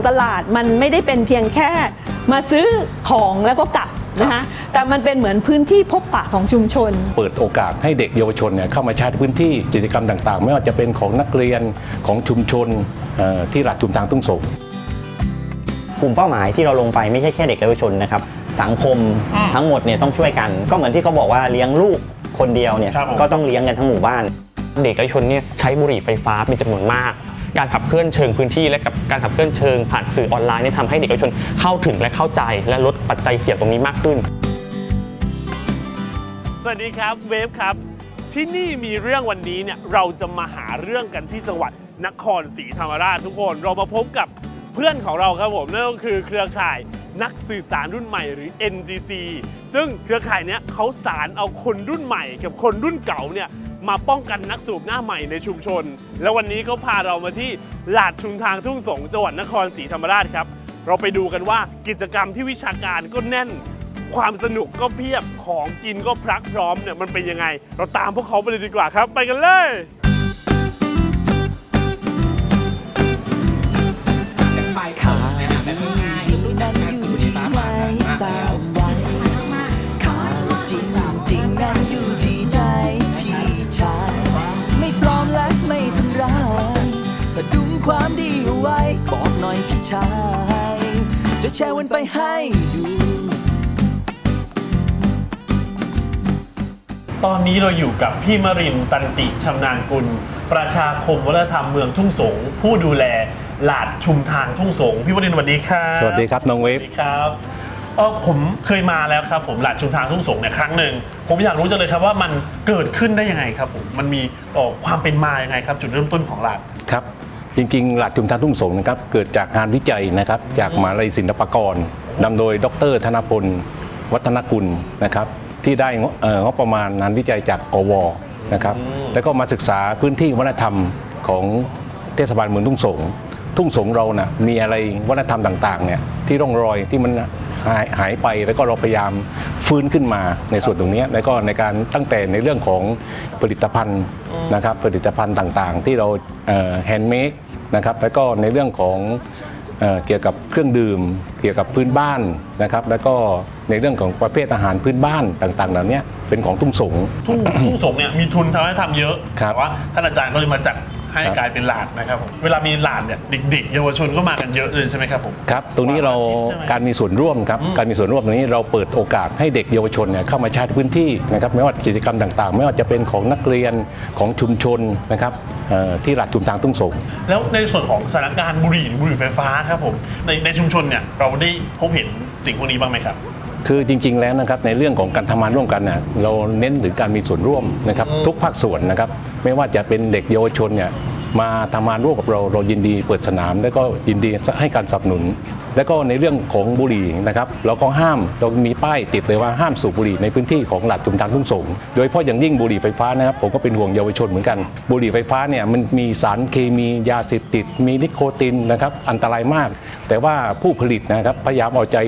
ของตลาดมันไม่ได้เป็นเพียงแค่มาซื้อของแล้วก็กลับนะคะแต่มันเป็นเหมือนพื้นที่พบปะของชุมชน เปิดโอกาสให้เด็กเยาวชนเนี่ยเข้ามาใช้พื้นที่กิจกรรมต่างๆ ไม่ว่าจะเป็นของนักเรียนของชุมชนเอ่อที่หลักชุมทางทุ่งสงกลุ่มเป้าหมายที่เราลงไปไม่ใช่แค่เด็กและเยาวชนนะครับสังคมทั้งหมดเนี่ยต้องช่วยกัน ก็เหมือนที่เขาบอกว่าเลี้ยงลูกคนเดียวเนี่ยครับผมก็ต้องเลี้ยงกันทั้งหมู่บ้าน เด็กและเยาวชนเนี่ยใช้บุหรี่ไฟฟ้าเป็นจำนวนมาก การขับเคลื่อนเชิงพื้นที่ และกับการขับเคลื่อนเชิงผ่านสื่อออนไลน์เนี่ยทำให้เด็กเยาวชนเข้าถึงและเข้าใจ และลดปัจจัยเสี่ยงตรงนี้มากขึ้น สวัสดีครับเวฟครับ ที่นี่มีเรื่องวันนี้เนี่ยเราจะมาหาเรื่องกันที่จังหวัดนครศรีธรรมราชทุกคนเรามาพบกับเพื่อนของเราครับผมนั่นก็คือเครือข่ายนักสื่อสารรุ่นใหม่หรือ NGC ซึ่งเครือข่ายเนี้ยเขาสารเอาคนรุ่นใหม่กับคนรุ่นเก่าเนี่ย มาป้องกันนักสูบหน้าใหม่ในชุมชน แล้ววันนี้เขาพาเรามาที่หลาดชุมทางทุ่งสงจังหวัดนครศรีธรรมราชครับ เราไปดูกันว่ากิจกรรมที่วิชาการก็แน่น ความสนุกก็เพียบของกินก็พรักพร้อมเนี่ยมันเป็นยังไง เราตามพวกเขาไปเลยดีกว่าครับ ไปกันเลย ไว้ บอกหน่อยพี่ชาย จะแชร์วันไปให้ดูตอนนี้เราอยู่กับพี่มรินทร์ตันติชำนาญกุล ประชาคมวัฒนธรรมเมืองทุ่งสง ผู้ดูแลหลาดชุมทางทุ่งสง พี่มรินทร์สวัสดีครับสวัสดีครับน้องเวสฟวัสดีครับเออผมเคยมาแล้วครับผมหลาดชุมทางทุ่งสงเนี่ยครั้งหนึ่งผมอยากรู้จังเลยครับว่ามันเกิดขึ้นได้ยังไงครับผมมันมีเอ่อความเป็นมายังไงครับ จุดเริ่มต้นของหลาดครับ จริงๆ หลักชุมทางทุ่งสงนะครับเกิดจากงานวิจัยนะครับจากมหาลัยศิลปากรนำโดยดร ธนพล วัฒนกุลนะครับที่ได้งบเอ่องบประมาณงานวิจัยจากอวนะครับแล้วก็มาศึกษาพื้นที่วัฒนธรรมของเทศบาลเมืองทุ่งสงทุ่งสงเรานะ่ะมีอะไรวัฒนธรรมต่างๆเนี่ยที่ร่องรอยที่มันหายหายไปแล้วก็เราพยายามฟื้นขึ้นมาในส่วนตรงเนี้ยแล้วก็ในการตั้งแต่ในเรื่องของผลิตภัณฑ์นะครับผลิตภัณฑ์ต่างๆ ที่เราแฮนด์เมด นะครับแล้วก็ในเรื่องของเอ่อเกี่ยวกับเครื่องดื่ม เกี่ยวกับพื้นบ้านนะครับ แล้วก็ในเรื่องของประเภทอาหารพื้นบ้านต่างๆเหล่านี้เป็นของทุ่งสงทุ่งทุ่งสงเนี่ยมีทุนทำให้ทำเยอะครับแต่ว่าท่านอาจารย์ก็เลยมาจัด ให้ครับกลายเป็นหลาดนะครับผมเวลามีหลาดเนี่ยเด็กๆเยาวชนก็มากันเยอะเลยใช่ไหมครับผม ครับ ตรงนี้เราใช่ไหมการมีส่วนร่วมครับอืมการมีส่วนร่วมตรงนี้เราเปิดโอกาสให้เด็กเยาวชนเนี่ยเข้ามาใช้พื้นที่นะครับไม่ว่ากิจกรรมต่างๆ ไม่ว่าจะเป็นของนักเรียนของชุมชนนะครับเอ่อที่หลักชุมทางทุ่งสง แล้วในส่วนของสถานการณ์บุหรี่บุหรี่ไฟฟ้าครับผมในในชุมชนเนี่ยเราได้พบเห็นสิ่งพวกนี้บ้างไหมครับ คือจริง ๆ แล้วนะครับในเรื่องของการทำงานร่วมกันเนี่ยเราเน้นถึงการมีส่วนร่วมนะครับอืมทุกภาคส่วนนะครับไม่ว่าจะเป็นเด็กเยาวชนเนี่ยมาทำงานร่วมกับเราเรายินดีเปิดสนาม แล้วก็ยินดีให้การสนับสนุน แล้วก็ในเรื่องของบุหรี่นะครับเราก็ห้ามเรามีป้ายติดเลยว่าห้ามสูบบุหรี่ในพื้นที่ของหลักชุมทางทุ่งสงโดยเฉพาะอย่างยิ่งบุหรี่ไฟฟ้านะครับผมก็เป็นห่วงเยาวชนเหมือนกัน บุหรี่ไฟฟ้าเนี่ยมันมีสารเคมียาเสพติด มีนิโคตินนะครับอันตรายมาก แต่ว่าผู้ผลิตนะครับพยายามเอาใจ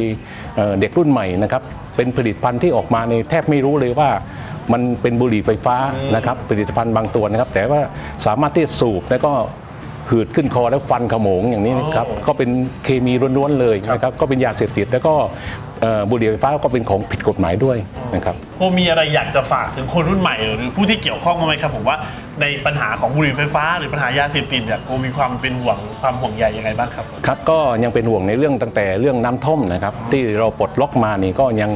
เด็กรุ่นใหม่นะครับเป็นผลิตภัณฑ์ที่ออกมาในแทบไม่รู้เลยว่ามันเป็นบุหรี่ไฟฟ้านะครับผลิตภัณฑ์บางตัวนะครับ แต่ว่าสามารถที่สูบแล้วก็ หืดขึ้นคอแล้วฟันขโมงอย่างนี้นะครับอ๋อก็เป็นเคมีล้วนๆเลยนะครับก็เป็นยาเสพติดแล้วก็เอ่อบุหรี่ไฟฟ้าก็เป็นของผิดกฎหมายด้วยนะครับโอมีอะไรอยากจะฝากถึงคนรุ่นใหม่หรือผู้ที่เกี่ยวข้องบ้างไหมครับผมว่าในปัญหาของบุหรี่ไฟฟ้า หรือปัญหายาเสพติดเนี่ยโอมีความเป็นห่วงความห่วงใยยังไงบ้างครับครับก็ยังเป็นห่วงในเรื่องตั้งแต่เรื่องน้ำท่อมนะครับที่เราปลดล็อกมานี่ก็ยัง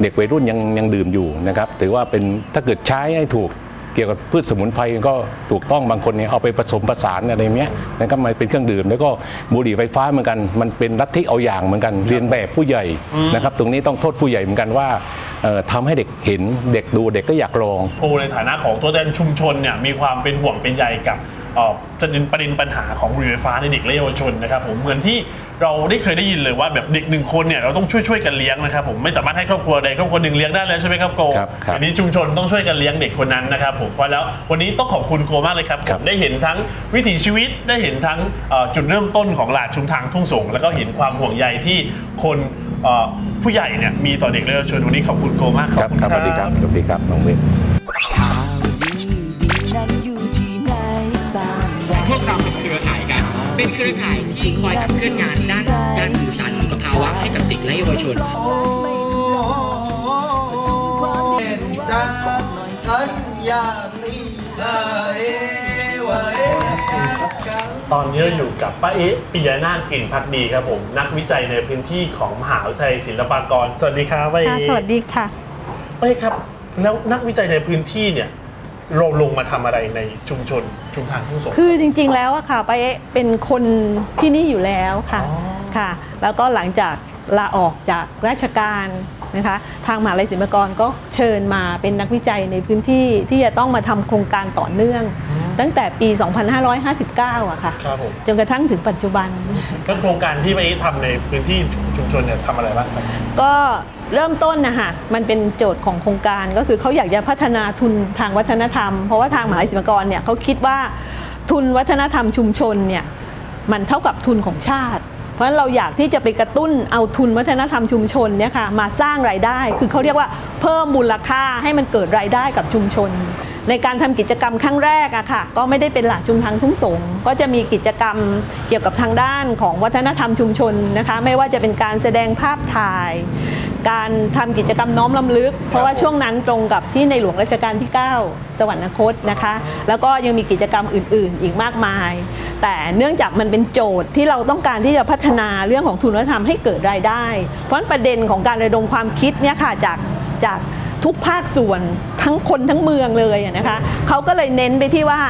เด็กวัยรุ่นยังยังดื่มอยู่นะครับถือว่าเป็นถ้าเกิดใช้ให้ถูก เกี่ยวกับพืชสมุนไพรก็ถูกต้องบางคนเนี่ยเอาไปผสมผสานอะไรเนี้ยนะครับมันเป็นเครื่องดื่ม แล้วก็บุหรี่ไฟฟ้าเหมือนกัน มันเป็นลัทธิเอาอย่างเหมือนกันเรียนแบบผู้ใหญ่นะครับตรงนี้ต้องโทษผู้ใหญ่เหมือนกันว่าเอ่อทำให้เด็กเห็นเด็กดูเด็กก็อยากลองโอในฐานะของตัวแทนชุมชนเนี่ยมีความเป็นห่วงเป็นใยกับ เอ่อประเด็นประเด็นปัญหาของบุหรี่ไฟฟ้าในเด็กและเยาวชนนะครับผมเหมือนที่เราได้เคยได้ยินเลยว่าแบบเด็กหนึ่งคนเนี่ยเราต้องช่วยช่วยๆกันเลี้ยงนะครับผมไม่สามารถให้ครอบครัวใดครอบครัวหนึ่งเลี้ยงได้แล้วใช่ไหมครับโกครับครับอันนี้ชุมชนต้องช่วยกันเลี้ยงเด็กคนนั้นนะครับผมเพราะแล้ววันนี้ต้องขอบคุณโกมากเลยครับครับผมได้เห็นทั้งวิถีชีวิตได้เห็นทั้งเอ่อจุดเริ่มต้นของหลาดชุมทางทุ่งสงแล้วก็เห็นความห่วงใยที่คนเอ่อผู้ใหญ่เนี่ยมีต่อเด็กและเยาวชนวันนี้ขอบคุณโกมากครับครับสวัสดีครับสวัสดีครับน้องเวฟข่าวดีดีนั้นอยู่ที่ พวกเราเป็นเครือข่ายกันข่าวเป็นเครือข่ายที่คอยขับเคลื่อนงานด้านการสื่อสารสุขภาวะให้กับเด็กและเยาวชนตอนนี้เราอยู่กับป้าเอ๊ะปิยนาถกลิ่นพักดีครับผม นักวิจัยในพื้นที่ของมหาวิทยาลัยศิลปากร สวัสดีครับป้าเอ๊ะสวัสดีค่ะป้าเอ๊ะครับ แล้วนักวิจัยในพื้นที่เนี่ย เราลงมาทำอะไรในชุมชนชุมทางทุ่งสง คือจริงๆแล้วอะค่ะไปาเอ๊ะเป็นคนที่นี่อยู่แล้วค่ะอ๋อ ค่ะ แล้วก็หลังจากลาออกจากราชการนะคะ ทางมหาลัยศิลปากรก็เชิญมาเป็นนักวิจัยในพื้นที่ที่จะต้องมาทำโครงการต่อเนื่อง ตั้งแต่ปี 2559อะค่ะ ครับผมจนกระทั่งถึงปัจจุบัน แล้วโครงการที่ป้าเอ๊ะทำในพื้นที่ชุมชนเนี่ยทำอะไรบ้างครับ ก็ เริ่มต้นนะคะมันเป็นโจทย์ของโครงการก็คือเขาอยากจะพัฒนาทุนทางวัฒนธรรม เพราะว่าทางมหาวิทยาลัยศิลปากรเนี่ยเขาคิดว่าทุนวัฒนธรรมชุมชนเนี่ยมันเท่ากับทุนของชาติ เพราะฉะนั้นเราอยากที่จะไปกระตุ้นเอาทุนวัฒนธรรมชุมชนเนี่ยค่ะมาสร้างรายได้ คือเขาเรียกว่าเพิ่มมูลค่าให้มันเกิดรายได้กับชุมชน ในการทำกิจกรรมครั้งแรกอะค่ะก็ไม่ได้เป็นหลักชุมทางทุ่งสงก็จะมีกิจกรรมเกี่ยวกับทางด้านของวัฒนธรรมชุมชนนะคะไม่ว่าจะเป็นการแสดงภาพถ่าย การทำกิจกรรมน้อมลำลึก เพราะว่าช่วงนั้นตรงกับที่ในหลวงรัชกาลที่ 9 สวรรคตนะคะ แล้วก็ยังมีกิจกรรมอื่น ๆ อีกมากมาย แต่เนื่องจากมันเป็นโจทย์ที่เราต้องการที่จะพัฒนาเรื่องของทุนวัฒนธรรมให้เกิดรายได้ เพราะฉะนั้นประเด็นของการระดมความคิดเนี่ยค่ะจากจากทุกภาคส่วนทั้งคนทั้งเมืองเลยอะนะคะเขาก็เลยเน้นไปที่ว่า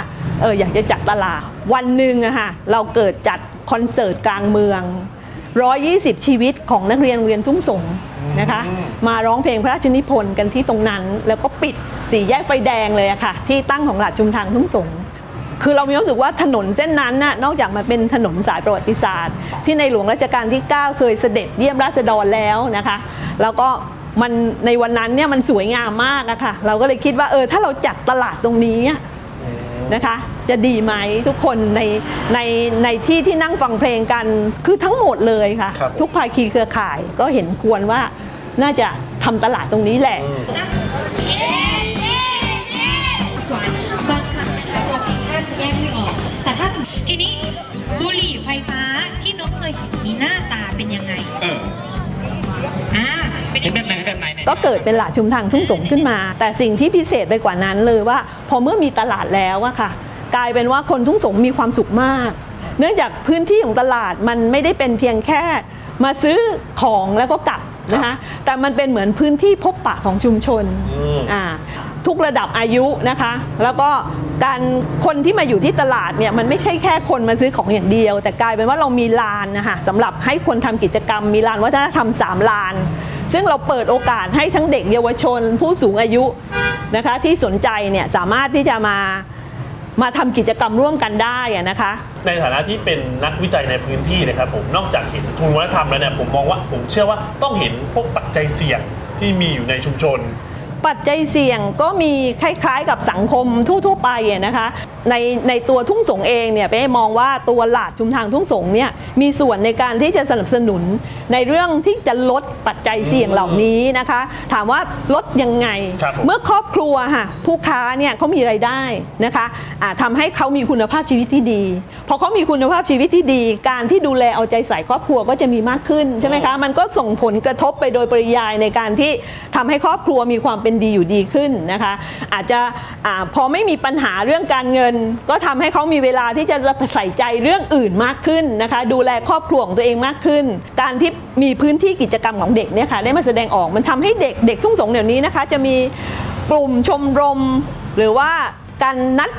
เอออยากจะจัดตลาดวันหนึ่งอะค่ะเราเกิดจัดคอนเสิร์ตกลางเมือง 120 ชีวิตของนักเรียนโรงเรียนทุ่งสงนะคะ มาร้องเพลงพระราชนิพนธ์กันที่ตรงนั้น แล้วก็ปิดสี่แยกไฟแดงเลยอะค่ะ ที่ตั้งของหลัดชุมทางทุ่งสงคือเรามีความรู้สึกว่าถนนเส้นนั้นน่ะนอกจากมันเป็นถนนสายประวัติศาสตร์ ที่ในหลวงรัชกาลที่ 9 เคยเสด็จเยี่ยมราษฎรแล้วนะคะ แล้วก็มันในวันนั้นเนี่ยมันสวยงามมากอะค่ะ เราก็เลยคิดว่าเออถ้าเราจัดตลาดตรงนี้อะนะคะ จะดีไหมทุกคนในในในที่ที่นั่งฟังเพลงกันคือทั้งหมดเลยค่ะ ครับผมทุกภาคีเครือข่ายก็เห็นควรว่าน่าจะทำตลาดตรงนี้แหละบางครั้งนะคะเราเองแทบจะแยกไม่ออก แต่ถ้าทีนี้บุหรี่ไฟฟ้าที่นกเคยเห็นมีหน้าตาเป็นยังไงเอออ่าเป็นเห็ยันงแบไงบไหนแบบไหนไหนก็เกิดเป็นหลาดชุมทางทุ่งสงขึ้นมา แต่สิ่งที่พิเศษไปกว่านั้นเลยว่า พอเมื่อมีตลาดแล้วอะค่ะ กลายเป็นว่าคนทุ่งสงมีความสุขมาก เนื่องจากพื้นที่ของตลาดมันไม่ได้เป็นเพียงแค่มาซื้อของแล้วก็กลับนะคะแต่มันเป็นเหมือนพื้นที่พบปะของชุมชนอืมอ่าทุกระดับอายุนะคะ แล้วก็การคนที่มาอยู่ที่ตลาดเนี่ยมันไม่ใช่แค่คนมาซื้อของอย่างเดียว แต่กลายเป็นว่าเรามีลานนะคะสำหรับให้คนทำกิจกรรม มีลานวัฒนธรรม 3 ลาน ซึ่งเราเปิดโอกาสให้ทั้งเด็กเยาวชน ผู้สูงอายุนะคะที่สนใจเนี่ยสามารถที่จะมา มาทำกิจกรรมร่วมกันได้อะนะคะ ในฐานะที่เป็นนักวิจัยในพื้นที่นะครับผมนอกจากเห็นทุนวัฒนธรรมแล้วเนี่ยผมมองว่าผมเชื่อว่าต้องเห็นพวกปัจจัยเสี่ยงที่มีอยู่ในชุมชน ปัจจัยเสี่ยงก็มีคล้ายๆ กับสังคมทั่วๆไปอะนะคะในในตัวทุ่งสงเองเนี่ยเป้มองว่าตัวหลาดชุมทางทุ่งสงเนี่ยมีส่วนในการที่จะสนับสนุนในเรื่องที่จะลดปัจจัยเสี่ยงเหล่านี้นะคะ ถามว่าลดยังไงครับผมเมื่อครอบครัวค่ะผู้ค้าเนี่ยเขามีรายได้นะคะอ่าทำาให้เขามีคุณภาพชีวิตที่ดีพอเขามีคุณภาพชีวิตที่ดี การที่ดูแลเอาใจใส่ครอบครัวก็จะมีมากขึ้นใช่ไหมคะมันก็ส่งผลกระทบไปโดยปริยายในการที่ทำให้ครอบครัวมีความเป็นดีอยู่ดีขึ้นนะคะ อาจจะอะพอไม่มีปัญหาเรื่องการเงิน ก็ทำให้เขามีเวลาที่จะใส่ใจเรื่องอื่นมากขึ้นนะคะ ดูแลครอบครัวของตัวเองมากขึ้น การที่มีพื้นที่กิจกรรมของเด็กเนี่ยค่ะได้มาแสดงออกมันทำให้เด็กเด็กทุ่งสงเดี๋ยวนี้นะคะ จะมีกลุ่มชมรมหรือว่าการนัด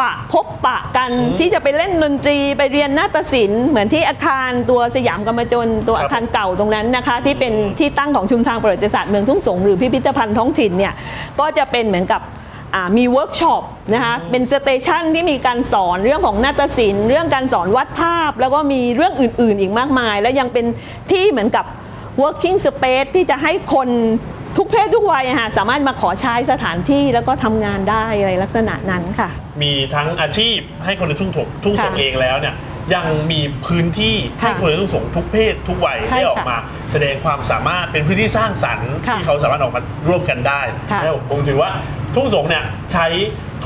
ปะพบปะกันที่จะไปเล่นดนตรีไปเรียนนาฏศิลป์เหมือนที่อาคารตัวสยามกรรมจนตัวอาคารเก่าตรงนั้นนะคะ ที่เป็นที่ตั้งของชุมทางประวัติศาสตร์เมืองทุ่งสงหรือพิพิธภัณฑ์ท้องถิ่นเนี่ยก็จะเป็นเหมือนกับอ่ามีเวิร์กช็อปนะคะเป็นสเตชันที่มีการสอนเรื่องของนาฏศิลป์เรื่องการสอนวาดภาพ แล้วก็มีเรื่องอื่น ๆ อีกมากมาย แล้วยังเป็นที่เหมือนกับ working space ที่จะให้คนทุกเพศทุกวัยอะค่ะสามารถมาขอใช้สถานที่แล้วก็ทำงานได้อะไรลักษณะนั้นค่ะ มีทั้งอาชีพให้คนในทุ่งสงทุ่งสงค่ะเองแล้วเนี่ยยังมีพื้นที่ให้ค่ะคนในทุ่งสงทุกเพศทุกวัยใช่ได้ออกค่ะมา แสดงความสามารถเป็นพื้นที่สร้างสรรค์ค่ะที่เขาสามารถออกมาร่วมกันได้ค่ะแล้วผมถือว่าทุ่งสงเนี่ยใช้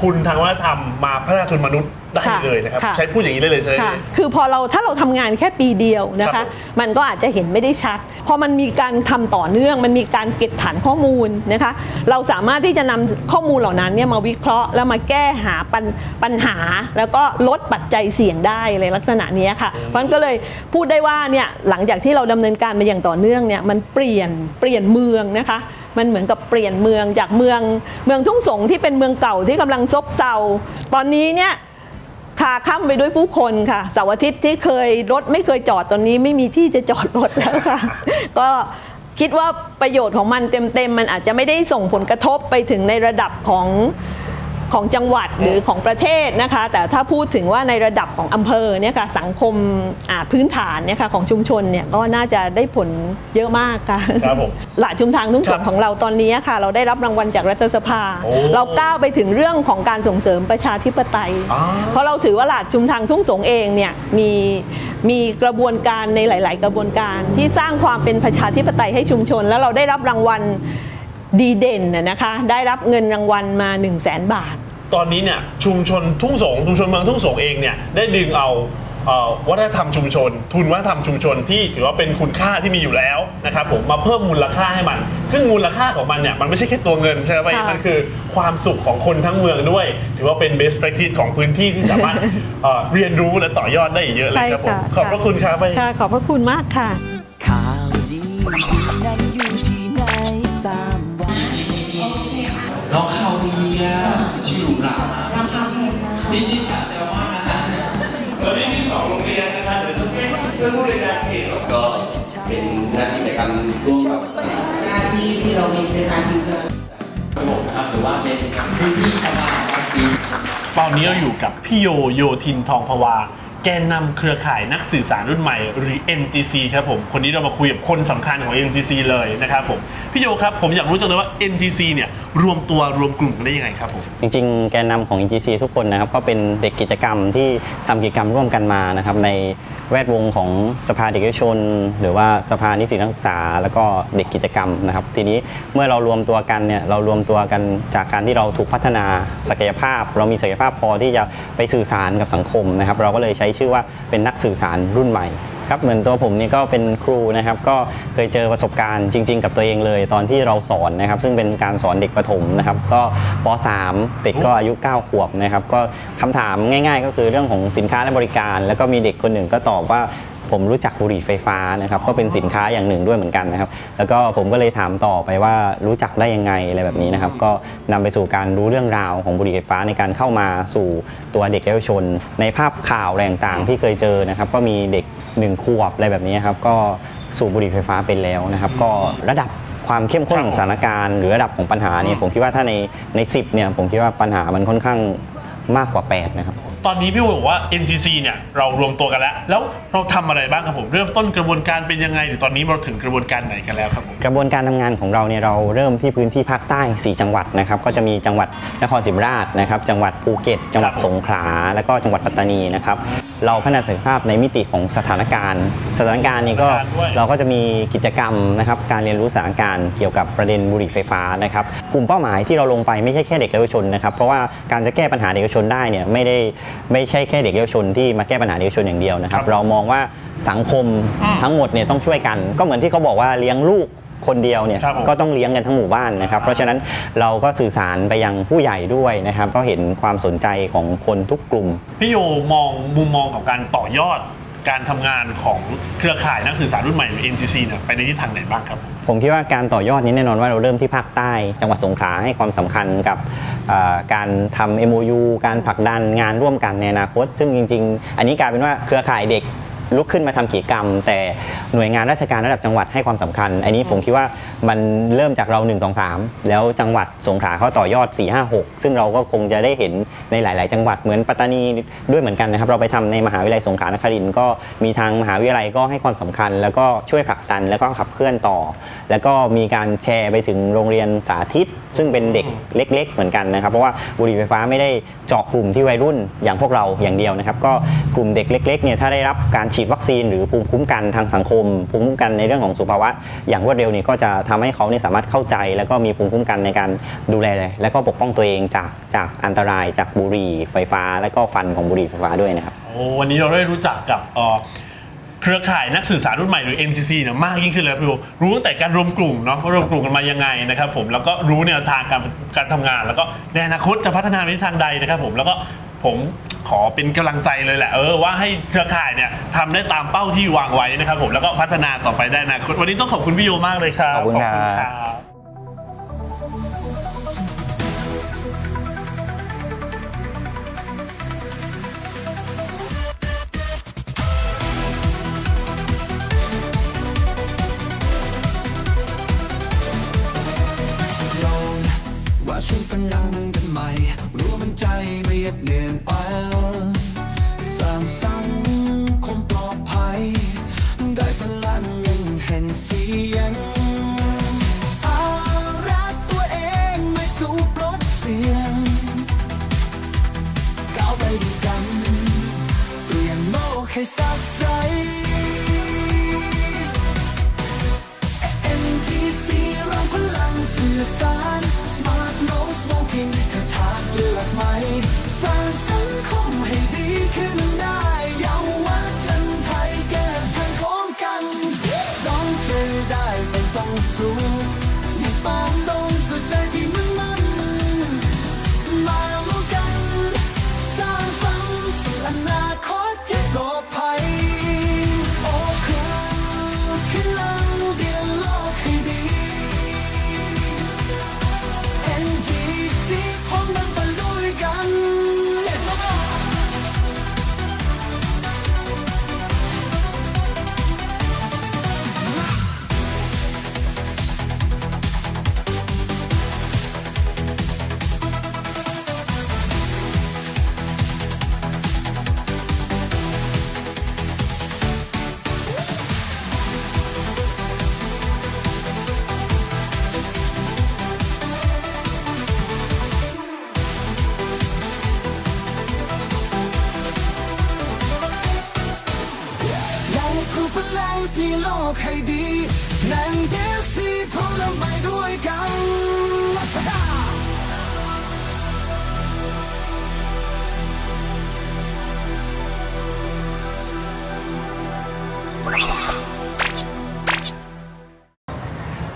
ทุนทางวัฒนธรรมมาพัฒนาทุนมนุษย์ ได้ค่ะเลยนะครับ ค่ะ ใช้พูดอย่างนี้ได้เลยใช่ไหม ค่ะ คือพอเราถ้าเราทำงานแค่ปีเดียวนะครัคะ บผมมันก็อาจจะเห็นไม่ได้ชัด พอมันมีการทำต่อเนื่อง มันมีการเก็บฐานข้อมูลนะคะ เราสามารถที่จะนำข้อมูลเหล่านั้นเนี่ยมาวิเคราะห์แล้วมาแก้หาปัญปัญหา แล้วก็ลดปัจจัยเสี่ยงได้อะไรลักษณะเนี้ยค่ะ เพราะฉะนั้นก็เลยพูดได้ว่าเนี่ยหลังจากที่เราดำเนินการมาอย่างต่อเนื่องเนี่ยมันเปลี่ยนเปลี่ยนเมืองนะคะ มันเหมือนกับเปลี่ยนเมืองจากเมือง เมืองทุ่งสงที่เป็นเมืองเก่าที่กำลังซบเซาตอนนี้เนี่ย คาคล่ำไปด้วยผู้คนค่ะเสาร์อาทิตย์ที่เคยรถไม่เคยจอดตอนนี้ไม่มีที่จะจอดรถแล้วค่ะ ก็คิดว่าประโยชน์ของมันเต็มๆ มันอาจจะไม่ได้ส่งผลกระทบไปถึงในระดับของ ของจังหวัดหรือของประเทศนะคะ แต่ถ้าพูดถึงว่าในระดับของอำเภอเนี่ยค่ะสังคมอ่าพื้นฐานเนี่ยค่ะของชุมชนเนี่ยก็น่าจะได้ผลเยอะมากค่ะครับผมหลาดชุมทางทุ่งสครังบของเราตอนนี้ค่ะ เราได้รับรางวัลจากรัฐสภาโอ้เราก้าวไปถึงเรื่องของการส่งเสริมประชาธิปไตยอ๋อเพราะเราถือว่าหลาดชุมทางทุ่งสงเองเนี่ยมีมีกระบวนการในหลาย ๆ กระบวนการที่สร้างความเป็นประชาธิปไตยให้ชุมชน แล้วเราได้รับรางวัล ดีเด่นน่ะนะคะ ได้รับเงินรางวัลมา 1 0 0 0 0แสนบาท ตอนนี้เนี่ยชุมชนทุ่งสงชุมชนเมืองทุ่งสงเองเนี่ยได้ดึงเอาเอ่อวัฒนธรรมชุมชน ทุนวัฒนธรรมชุมชนที่ถือว่าเป็นคุณค่าที่มีอยู่แล้วนะครับผมมาเพิ่มมูลค่าให้มัน ซึ่งมูลค่าของมันเนี่ยมันไม่ใช่แค่ตัวเงินใช่ไหมค่ะมันคือความสุขของคนทั้งเมืองด้วย ถือว่าเป็น best practice ของพื้นที่ที่สามารถ เอ่อเรียนรู้และต่อยอดได้อีกเยอะเลยใช่ครับผมค่ะขอบพระคุณครับค่ะขอบพระคุณมากค่ะ ข่าวดีดีนั้นอยู่ที่ไหนสามวั นน้องคาเวียร์ชื่อหรูหราราคาแพงมากนี่ชื่อแซลมอนนะคะตอนนี้มีสองโรงเรียนนะครับเดี๋ยวต้องแก้เรื่องผู้บริการเขตก็เป็นงานกิจกรรมร่วมกับหน้าที่ที่เรามีเป็นอาชีพเลยสงบนะครับหรือว่าเป็นพื้นที่ชาวบ้านครับที่ตอนนี้เราอยู่กับพี่โยโยทินทองภวา แกนนำเครือข่ายนักสื่อสารรุ่นใหม่ หรือ NGC ครับผม คนนี้เรามาคุยกับคนสำคัญของ NGC เลยนะครับผม พี่โยครับผมอยากรู้จังเลยว่า NGC เนี่ย รวมตัวรวมกลุ่มกันได้ยังไงครับผม จริงๆ แกนนำของ EGC ทุกคนนะครับก็เป็นเด็กกิจกรรมที่ทำกิจกรรมร่วมกันมานะครับในแวดวงของสภาเด็กเยาวชน หรือว่าสภานิสิตนักศึกษา แล้วก็เด็กกิจกรรมนะครับ ทีนี้เมื่อเรารวมตัวกันเนี่ยเรารวมตัวกันจากการที่เราถูกพัฒนาศักยภาพ เรามีศักยภาพพอที่จะไปสื่อสารกับสังคมนะครับ เราก็เลยใช้ชื่อว่าเป็นนักสื่อสารรุ่นใหม่ ครับเหมือนตัวผมนี่ก็เป็นครูนะครับ ก็เคยเจอประสบการณ์จริง ๆ กับตัวเองเลย ตอนที่เราสอนนะครับ ซึ่งเป็นการสอนเด็กประถมนะครับ ก็ป .3 เด็กก็อายุ 9 ขวบนะครับ ก็คำถามง่าย ๆ ก็คือเรื่องของสินค้าและบริการ แล้วก็มีเด็กคนหนึ่งก็ตอบว่าผมรู้จักบุหรี่ไฟฟ้านะครับก็เป็นสินค้าอย่างหนึ่งด้วยเหมือนกันนะครับ แล้วก็ผมก็เลยถามต่อไปว่ารู้จักได้ยังไงอะไรแบบนี้นะครับ ก็นำไปสู่การรู้เรื่องราวของบุหรี่ไฟฟ้าในการเข้ามาสู่ตัวเด็กเยาวชน ในภาพข่าวอะไรต่างๆที่เคยเจอนะครับ ก็มีเด็ก หนึ่งขวบอะไรแบบนี้ครับก็สูบบุหรี่ไฟฟ้าเป็นแล้วนะครับ ก็ระดับความเข้มข้นของสถานการณ์หรือระดับของปัญหาเนี่ยผมคิดว่าถ้าในใน10เนี่ยผมคิดว่าปัญหามันค่อนข้างมากกว่า 8 นะครับ ตอนนี้พี่โยบอกว่า NGC เนี่ยเรารวมตัวกันแล้ว แล้วเราทำอะไรบ้างครับผม เริ่มต้นกระบวนการเป็นยังไงหรือตอนนี้เราถึงกระบวนการไหนกันแล้วครับผม กระบวนการทำงานของเราเนี่ยเราเริ่มที่พื้นที่ภาคใต้ 4 จังหวัดนะครับก็จะมีจังหวัดนครศรีธรรมราชนะครับจังหวัดภูเก็ต จังหวัดสงขลาแล้วก็จังหวัดปัตตานีนะครับเราพัฒนาศักยภาพในมิติของสถานการณ์ สถานการณ์นี้ก็สถานการณ์ด้วยเราก็จะมีกิจกรรมนะครับการเรียนรู้สถานการณ์เกี่ยวกับประเด็นบุหรี่ไฟฟ้านะครับกลุ่มเป้าหมายที่เราลงไปไม่ใช่แค่เด็กเยาวชนนะครับเพราะว่าการจะแก้ปัญหาเด็กเยาวชนได้เนี่ยไม่ได้ไม่ใช่แค่เด็กเยาวชนที่มาแก้ปัญหาเด็กเยาวชนอย่างเดียวนะครับครับเรามองว่าสังคมอืมทั้งหมดเนี่ยต้องช่วยกัน ก็เหมือนที่เขาบอกว่าเลี้ยงลูกคนเดียวเนี่ยครับผมก็ต้องเลี้ยงกันทั้งหมู่บ้านนะครับ เพราะฉะนั้นเราก็สื่อสารไปยังผู้ใหญ่ด้วยนะครับ ก็เห็นความสนใจของคนทุกกลุ่ม พี่โยมองมุมมองของการต่อยอด การทำงานของเครือข่ายนักสื่อสารรุ่นใหม่หรือ NGC เนี่ยไปในทิศทางไหนบ้างครับ ผมคิดว่าการต่อยอดนี้แน่นอนว่าเราเริ่มที่ภาคใต้ จังหวัดสงขลาให้ความสำคัญกับเอ่อการทำ MOU การผลักดันงานร่วมกันในอนาคต ซึ่งจริง ๆ อันนี้กลายเป็นว่าเครือข่ายเด็ก ลุกขึ้นมาทำกิจกรรม แต่หน่วยงานราชการระดับจังหวัดให้ความสำคัญ อันนี้ผมคิดว่ามันเริ่มจากเรา 1 2 3 แล้วจังหวัดสงขลาเขาต่อยอด 4 5 6 ซึ่งเราก็คงจะได้เห็นในหลาย ๆ จังหวัดเหมือนปัตตานีด้วยเหมือนกันนะครับ เราไปทำในมหาวิทยาลัยสงขลานครินทร์ก็มีทางมหาวิทยาลัยก็ให้ความสำคัญ แล้วก็ช่วยผลักดันแล้วก็ขับเคลื่อนต่อ แล้วก็มีการแชร์ไปถึงโรงเรียนสาธิต ซึ่งเป็นเด็กเล็ก ๆ เหมือนกันนะครับเพราะว่าบุหรี่ไฟฟ้าไม่ได้เจาะกลุ่มที่วัยรุ่นอย่างพวกเราอย่างเดียวนะครับ ก็กลุ่มเด็กเล็ก ๆ เนี่ยถ้าได้รับการฉีดวัคซีนหรือภูมิคุ้มกันทางสังคม ภูมิคุ้มกันในเรื่องของสุขภาวะ อย่างรวดเร็วนี่ก็จะทำให้เขาเนี่ยสามารถเข้าใจ แล้วก็มีภูมิคุ้มกันในการดูแล และก็ปกป้องตัวเองจากจากอันตรายจากบุหรี่ไฟฟ้า และก็ฟันของบุหรี่ไฟฟ้าด้วยนะครับโอ้วันนี้เราได้รู้จักกับเครือข่ายนักสื่อสารรุ่นใหม่หรือ MGC เนี่ยมากยิ่งขึ้นเลยพี่โอรู้ตั้งแต่การรวมกลุ่มเนาะว่ารวมกลุ่มกันมายังไงนะครับผมแล้วก็รู้แนวทางการการทำงาน แล้วก็ในอนาคตจะพัฒนาไปทางใดนะครับผมแล้วก็ ผมขอเป็นกำลังใจเลยแหละเออว่าให้เครือข่ายเนี่ยทำได้ตามเป้าที่วางไว้นะครับผมแล้วก็พัฒนาต่อไปได้นะวันนี้ต้องขอบคุณพี่โยมากเลยครับขอบคุณครับ บว่าฉันเป็นยัง ยดเนื่อยไป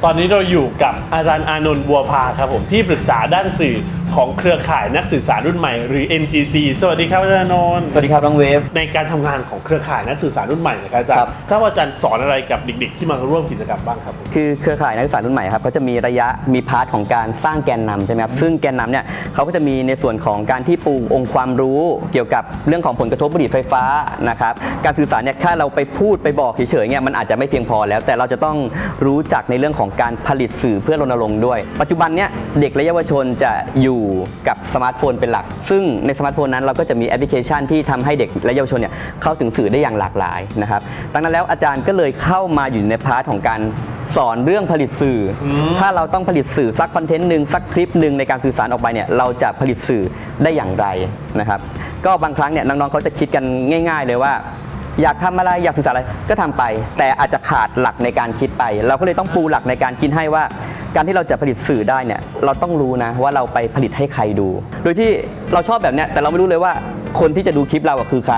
ตอนนี้เราอยู่กับอาจารย์อานนท์บัวพาครับผมที่ปรึกษาด้านสื่อ ของเครือข่ายนักสื่อสารรุ่นใหม่หรือ NGC สวัสดีครับอาจารย์อานนท์สวัสดีครับน้องเวฟ ในการทำงานของเครือข่ายนักสื่อสารรุ่นใหม่นะครับอาจารครัย์บทราบว่าอาจารย์สอนอะไรกับเด็กๆ ที่มาร่วมกิจกรรมบ้างครับผม คือเครือข่ายนักศึกษารุ่นใหม่ครับก็จะมีระยะมีพาร์ทของการสร้างแกนนำใช่ไหมครับซึ่งแกนนำเนี่ยเขาก็จะมีในส่วนของการที่ปลูกองค์ความรู้ เกี่ยวกับเรื่องของผลกระทบบุหรี่ไฟฟ้านะครับการสื่อสารเนี่ยแค่เราไปพูดไปบอกเฉยๆเนี่ยมันอาจจะไม่เพียงพอแล้ว แต่เราจะต้องรู้จักในเรื่องของการผลิตสื่อเพื่อรณรงค์ด้วย ปัจจุบันเนี่ยเด็กและเยาวชนจะอยู่กับสมาร์ทโฟนเป็นหลัก ซึ่งในสมาร์ทโฟนนั้นเราก็จะมีแอปพลิเคชันที่ทำให้เด็กและเยาวชนเนี่ยเข้าถึงสื่อได้อย่างหลากหลายนะครับดังนั้นแล้วอาจารย์ก็เลยเข้ามาอยู่ในพาร์ทของการสอนเรื่องผลิตสื่ออถ้าเราต้องผลิตสื่อสักคอนเทนต์หนึ่งสักคลิปหนึ่งในการสื่อสารออกไปเนี่ยเราจะผลิตสื่อได้อย่างไรนะครับ ก็บางครั้งเนี่ยน้องๆเขาจะคิดกันง่าย ๆ เลยว่า อยากทำอะไรอยากสื่อสารอะไรก็ทำไป แต่อาจจะขาดหลักในการคิดไป เราก็เลยต้องปูหลักในการคิดให้ว่า การที่เราจะผลิตสื่อได้เนี่ยเราต้องรู้นะว่าเราไปผลิตให้ใครดู โดยที่เราชอบแบบเนี้ยแต่เราไม่รู้เลยว่าคนที่จะดูคลิปเราคือใคร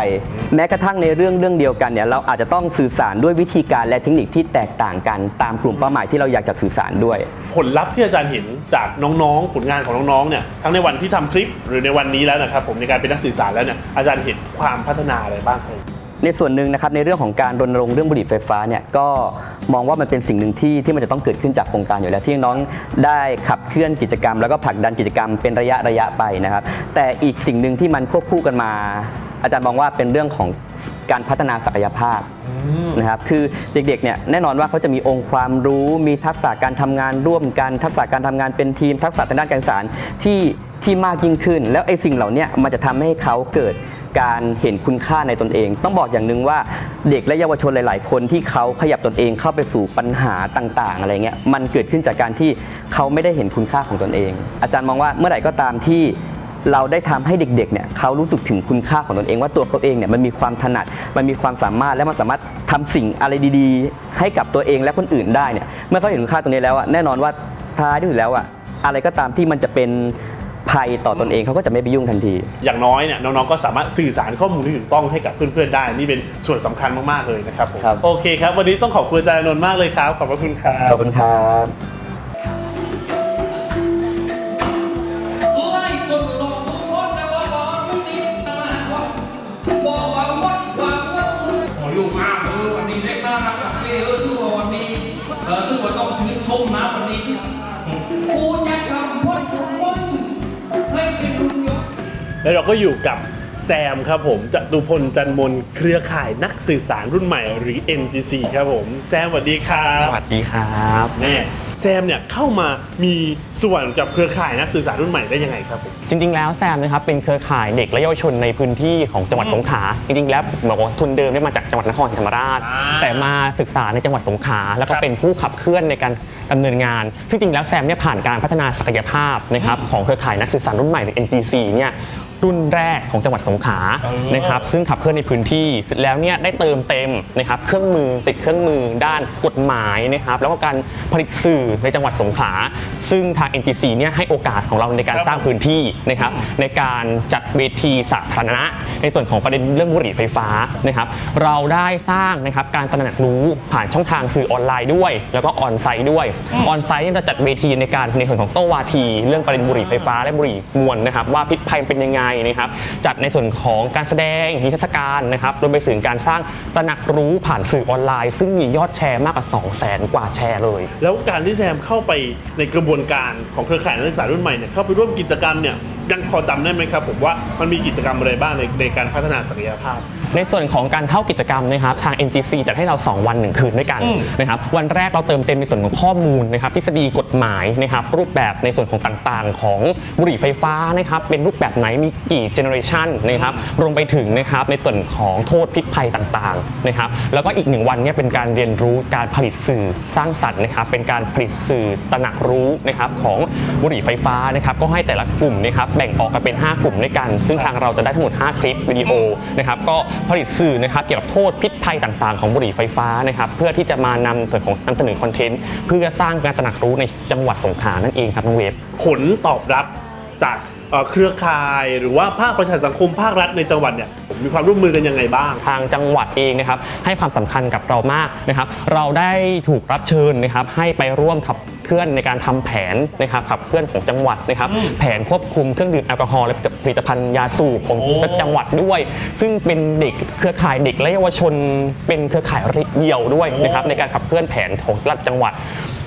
แม้กระทั่งในเรื่องเรื่องเดียวกันเนี่ยเราอาจจะต้องสื่อสารด้วยวิธีการและเทคนิคที่แตกต่างกันตามกลุ่มเป้าหมายที่เราอยากจะสื่อสารด้วย ผลลัพธ์ที่อาจารย์เห็นจากน้องๆ ผลงานของน้องๆเนี่ยทั้งในวันที่ทำคลิปหรือในวันนี้แล้วนะครับผมในการเป็นนักสื่อสารแล้วเนี่ยอาจารย์เห็นความพัฒนาอะไรบ้างครับ ในส่วนหนึ่งนะครับในเรื่องของการรณรงค์เรื่องบุหรี่ไฟฟ้าเนี่ยก็มองว่ามันเป็นสิ่งหนึ่งที่ที่มันจะต้องเกิดขึ้นจากโครงการอยู่แล้วที่น้องได้ขับเคลื่อนกิจกรรม แล้วก็ผลักดันกิจกรรมเป็นระยะระยะไปนะครับ แต่อีกสิ่งหนึ่งที่มันควบคู่กันมา อาจารย์มองว่าเป็นเรื่องของการพัฒนาศักยภาพนะครับคือเด็กๆเนี่ยแน่นอนว่าเขาจะมีองค์ความรู้มีทักษะการทำงานร่วมกัน ทักษะการทำงานเป็นทีม ทักษะทางด้านการสื่อสารที่ที่มากยิ่งขึ้น แล้วไอ้สิ่งเหล่าเนี้มันจะทำให้เขาเกิด การเห็นคุณค่าในตนเอง ต้องบอกอย่างหนึ่งว่าเด็กและเยาวชนหลาย ๆ คนที่เขาขยับตนเองเข้าไปสู่ปัญหาต่าง ๆ อะไรเงี้ยมันเกิดขึ้นจากการที่เขาไม่ได้เห็นคุณค่าของตนเอง อาจารย์มองว่าเมื่อไหร่ก็ตามที่เราได้ทำให้เด็กๆ เนี่ยเขารู้สึกถึงคุณค่าของตนเอง ว่าตัวเขาเองเนี่ยมันมีความถนัด มันมีความสามารถและมันสามารถทำสิ่งอะไรดีๆ ให้กับตัวเองและคนอื่นได้เนี่ยเมื่อเขาเห็นคุณค่าตรงนี้แล้วอะแน่นอนว่าท้ายที่สุดแล้วอะอะไรก็ตามที่มันจะเป็น ภัยต่อตนเองเขาก็จะไม่ไปยุ่งทันที อย่างน้อยเนี่ยน้องๆก็สามารถสื่อสารข้อมูลที่ถูกต้องให้กับเพื่อนๆได้นี่เป็นส่วนสำคัญมากๆเลยนะครับผมครับ โอเคครับ วันนี้ต้องขอบคุณอาจารย์อานนท์มากเลยครับ ขอบพระคุณครับ ขอบคุณครับ แล้วเราก็อยู่กับแซมครับผมจตุพลจันมนเครือข่ายนักสื่อสารรุ่นใหม่หรือ NGC ครับผม แซมสวัสดีครับสวัสดีครับแน่แซมเนี่ยเข้ามามีส่วนกับเครือข่ายนักสื่อสารรุ่นใหม่ได้ยังไงครับผมจริง ๆ แล้วแซมนะครับเป็นเครือข่ายเด็กและเยาวชนในพื้นที่ของจังหวัดสงขลาจริงๆแล้วบอกว่าทุนเดิมเนี่ยมาจากจังหวัดนครศรีธรรมราชอ่าแต่มาศึกษาในจังหวัดสงขลาแล้วก็ครับเป็นผู้ขับเคลื่อนในการดำเนินงาน ซึ่งจริงๆแล้วแซมเนี่ยผ่านการพัฒนาศักยภาพนะครับของเครือข่ายนักสื่อสารรุ่นใหม่หรือ NGC เนี่ย รุ่นแรกของจังหวัดสงขลาเออนะครับซึ่งขับเคลื่อนในพื้นที่เสร็จแล้วเนี่ยได้เติมเต็มนะครับเครื่องมือติดเครื่องมือด้านกฎหมายนะครับแล้วก็การผลิตสื่อในจังหวัดสงขลาซึ่งทาง NGC เนี่ยให้โอกาสของเราในการครับสร้างพื้นที่นะครับในการจัดเวทีสาธารณะ ในส่วนของประเด็นเรื่องบุหรี่ไฟฟ้านะครับเราได้สร้างนะครับการตระหนักรู้ผ่านช่องทางสื่อออนไลน์ด้วย แล้วก็ออนไซต์ด้วยออนไซต์เนี่ยจะจัดเวทีในการในส่วนของโต้วาที เรื่องประเด็นบุหรี่ไฟฟ้าและบุหรี่มวลนะครับว่าพิษภัยเป็นยังไงนะครับจัดในส่วนของการแสดงนิทรรศการนะครับรวมไปถึงการสร้างตระหนักรู้ผ่านสื่อออนไลน์ ซึ่งมียอดแชร์มากกว่า 2 0 0แสนกว่าแชร์เลย แล้วการที่แซมเข้าไปในกระบวนการของเครือข่ายนักศึกษารุ่นใหม่เนี่ยเข้าไปร่วมกิจกรรมเนี่ยยังพอจำได้ไหมครับผมว่ามันมีกิจกรรมอะไรบ้างในในการพัฒนาศักยภาพ ในส่วนของการเข้ากิจกรรมนะครับทาง NGC จัดให้เรา 2 วัน 1 คืนด้วยกันอืมนะครับวันแรกเราเติมเต็มในส่วนของข้อมูลนะครับทฤษฎีกฎหมายนะครับรูปแบบในส่วนของต่างๆ ของบุหรี่ไฟฟ้านะครับเป็นรูปแบบไหนมีกี่เจเนอเรชันนะครับรวมไปถึงนะครับในส่วนของโทษพิษภัยต่างๆนะครับแล้วก็อีกหนึ่งวันเนี่ยเป็นการเรียนรู้การผลิตสื่อสร้างสรรค์นะครับเป็นการผลิตสื่อตระหนักรู้นะครับของบุหรี่ไฟฟ้านะครับก็ให้แต่ละกลุ่มนะครับแบ่งออกกันเป็น 5 กลุ่มด้วยกัน ซึ่งทางเราจะได้ทั้งหมด 5 คลิปวิดีโอนะครับก็ผลิตสื่อนะครับเกี่ยวกับโทษพิษภัยต่างๆ ของบุหรี่ไฟฟ้านะครับเพื่อที่จะมานำส่วนของนำเสนอคอนเทนต์เพื่อสร้างการตระหนักรู้ในจังหวัดสงขลานั่นเองครับน้องเวฟ ผลตอบรับจากเอ่อเครือข่ายหรือว่าภาคประชาสังคมภาครัฐในจังหวัดเนี่ยมีความร่วมมือกันยังไงบ้าง ทางจังหวัดเองนะครับให้ความสำคัญกับเรามากนะครับ เราได้ถูกรับเชิญนะครับให้ไปร่วมขับ เคลื่อนในการทำแผนนะครับขับเคลื่อนของจังหวัดนะครับ แผนควบคุมเครื่องดื่มแอลกอฮอล์และผลิตภัณฑ์ยาสูบของโอ้จังหวัดด้วย ซึ่งเป็นเด็กเครือข่ายเด็กและเยาวชน เป็นเครือข่ายเดี่ยวด้วยนะครับในการขับเคลื่อนแผนของรัฐจังหวัด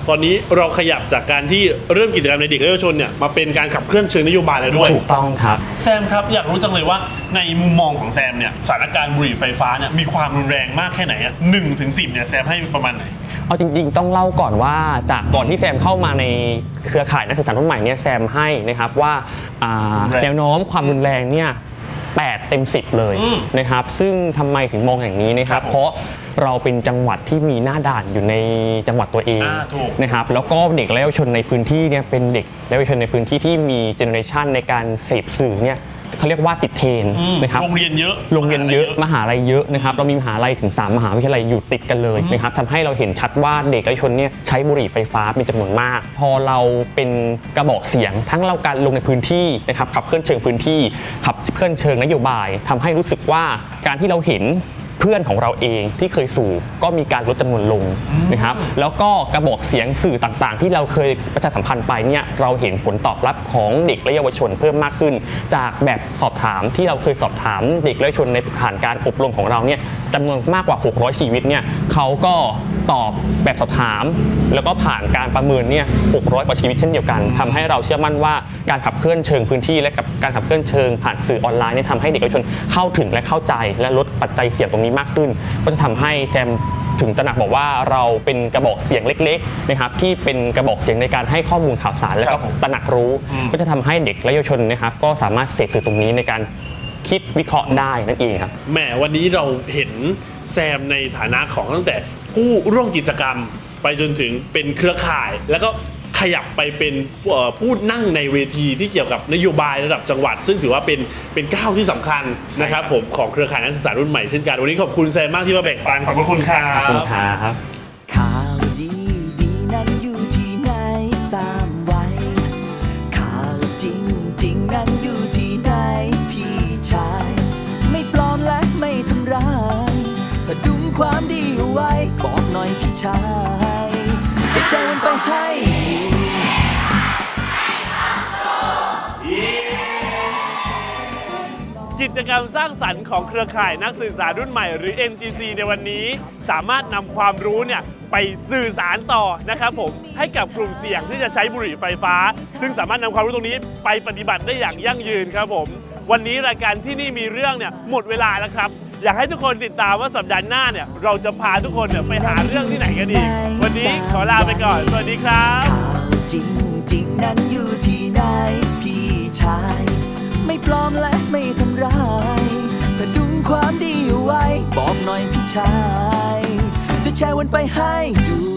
ตอนนี้เราขยับจากการที่เริ่มกิจกรรมในเด็กและเยาวชนเนี่ยมาเป็นการขับเคลื่อนเชิงนโยบายแล้วด้วย ถูกต้องครับ แซมครับอยากรู้จังเลยว่าในมุมมองของแซมเนี่ยสถานการณ์บุหรี่ไฟฟ้าเนี่ยมีความรุนแรงมากแค่ไหนอะหนึ่งถึงสิบเนี่ยแซมให้ประมาณไหน เอาจริง ๆ ต้องเล่าก่อนว่าจากก่อนที่แซมเข้ามาในเครือข่ายนักศึกษารุ่นใหม่เนี่ยแซมให้นะครับว่าอ่ารุนแรง แนวโน้มความรุนแรงเนี่ย แปดเต็ม 10 เลยอืมนะครับ ซึ่งทำไมถึงมองอย่างนี้นะครับครับผมเพราะเราเป็นจังหวัดที่มีหน้าด่านอยู่ในจังหวัดตัวเองอ่าถูก นะครับ แล้วก็เด็กและเยาวชนในพื้นที่เนี่ยเป็นเด็กและเยาวชนในพื้นที่ที่มีเจเนอเรชันในการเสพสื่อเนี่ย เขาเรียกว่าติดเทรนด์อืมนะครับโรงเรียนเยอะโรงเรียนเยอะมหาลัยเยอะนะครับเรามีมหาลัยถึง 3 มหาวิทยาลัยอยู่ติดกันเลยนะครับทำให้เราเห็นชัดว่าเด็กและเยาวชนเนี่ยใช้บุหรี่ไฟฟ้าเป็นจำนวนมาก พอเราเป็นกระบอกเสียง ทั้งเราการลงในพื้นที่นะครับขับเคลื่อนเชิงพื้นที่ขับเคลื่อนเชิงนโยบายทำให้รู้สึกว่าการที่เราเห็น เพื่อนของเราเองที่เคยสูบก็มีการลดจำนวนลงนะครับแล้วก็กระบอกเสียงสื่อต่างๆ ที่เราเคยประชาสัมพันธ์ไปเนี่ยเราเห็นผลตอบรับของเด็กและเยาวชนเพิ่มมากขึ้น จากแบบสอบถามที่เราเคยสอบถามเด็กและเยาวชนในผ่านการอบรมของเราเนี่ยจำนวนมากกว่า 600 ชีวิตเนี่ยเขาก็ตอบแบบสอบถาม แล้วก็ผ่านการประเมินเนี่ย 600 กว่าชีวิตเช่นเดียวกันทำให้เราเชื่อมั่นว่าการขับเคลื่อนเชิงพื้นที่และกับการขับเคลื่อนเชิงผ่านสื่อออนไลน์เนี่ยทำให้เด็กเยาวชนเข้าถึงและเข้าใจและลดปัจจัยเสี่ยงตรงนี้มากขึ้น ก็จะทำให้แซมถึงตระหนักบอกว่าเราเป็นกระบอกเสียงเล็กๆนะครับที่เป็นกระบอกเสียงในการให้ข้อมูลข่าวสารและครัก็บผมตระหนักรู้อืมก็จะทำให้เด็กและเยาวชนนะครับ ก็สามารถเสพสื่อตรงนี้ในการคิดวิเคราะห์ได้นั่นเองครับแหมวันนี้เราเห็นแซมในฐานะของตั้งแต่ผู้ร่วมกิจกรรม ไปจนถึงเป็นเครือข่ายแล้วก็ ขยับไปเป็นเอ่อผู้นั่งในเวทีที่เกี่ยวกับนโยบายระดับจังหวัด ซึ่งถือว่าเป็นเป็นก้าวที่สำคัญนะครับผมของเครือข่ายนักศึกษารุ่นใหม่เช่นกัน วันนี้ขอบคุณแซมมากที่มาแบ่งปันขอบพระคุณครับขอบคุณครับข่าวดีดีนั้นอยู่ที่ไหนสามไว้ข่าวจริงจริงนั้นอยู่ที่ไหนพี่ชาย ไม่ปลอมและไม่ทำร้ายแต่ดุงความดีเอาไว้บอกหน่อยพี่ชายจะแชร์มันไปให้ กิจกรรมสร้างสรรค์ของเครือข่ายนักศึกษารรุ่นใหม่หรือ NGC ในวันนี้ สามารถนำความรู้เนี่ยไปสื่อสารต่อนะครับผมให้กับกลุ่มเสี่ยงที่จะใช้บุหรี่ไฟฟ้า ซึ่งสามารถนำความรู้ตรงนี้ไปปฏิบัติได้อย่างยั่งยืนครับผม วันนี้รายการที่นี่มีเรื่องเนี่ยหมดเวลาแล้วครับอยากให้ทุกคนติดตามว่าสัปดาห์หน้าเนี่ยเราจะพาทุกคนเนี่ยไปหาเรื่องที่ไหนกันอีกวันนี้ขอลาไปก่อน สวัสดีครับ จริงจริงนั้นอยู่ที่ไหนพี่ชาย ไม่ปลอมและไม่ทำร้ายแต่ดุงความดีเอาไว้ บอกหน่อยพี่ชาย จะแชร์วันไปให้ดู